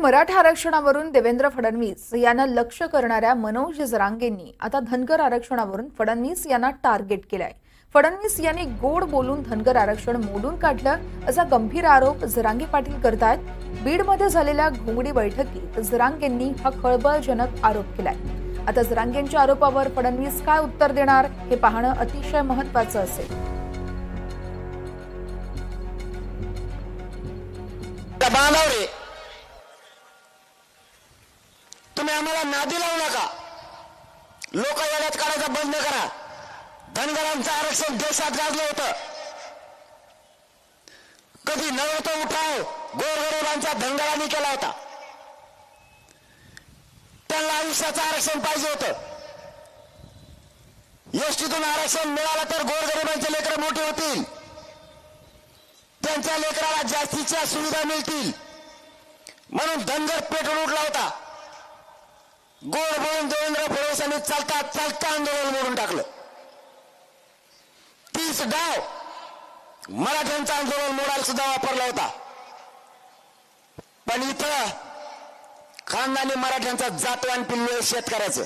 मराठा आरक्षणावरून देवेंद्र फडणवीस यांना लक्ष करणाऱ्या मनोज जरांगेंनी आता धनगर आरक्षणावरून फडणवीस यांना टार्गेट केलाय. फडणवीस यांनी गोड बोलून धनगर आरक्षण मोडून काढलं असा गंभीर आरोप जरांगे पाटील करतायत. बीडमध्ये झालेल्या घोंगडी बैठकीत जरांगेंनी हा खळबळजनक आरोप केलाय. आता जरांगेंच्या आरोपावर फडणवीस काय उत्तर देणार हे पाहणं अतिशय महत्वाचं असेल. त्या तुम्ही आम्हाला नादी लावू नका. लोक येण्यात काढायचा बंद करा. धनगरांचं आरक्षण देशात गाजलं होतं. कधी नव्हतं उठाव गोरगरिबांचा धनगरांनी केला होता. त्यांना आयुष्याचं आरक्षण पाहिजे होतं. एसटीतून आरक्षण मिळालं तर गोरगरिबांचे लेकर मोठे होतील. त्यांच्या लेकराला जास्तीच्या सुविधा मिळतील. म्हणून धनगर पेटून उठला होता. गोड बोलून देवेंद्र फडणवीस यांनी चालता चालता आंदोलन मोडून टाकलं. तीस डाव मराठ्यांचं आंदोलन मोडायला सुद्धा वापरला होता. पण इथं खानदानी मराठ्यांचा जातवान पिल्लू शेतकऱ्याचं.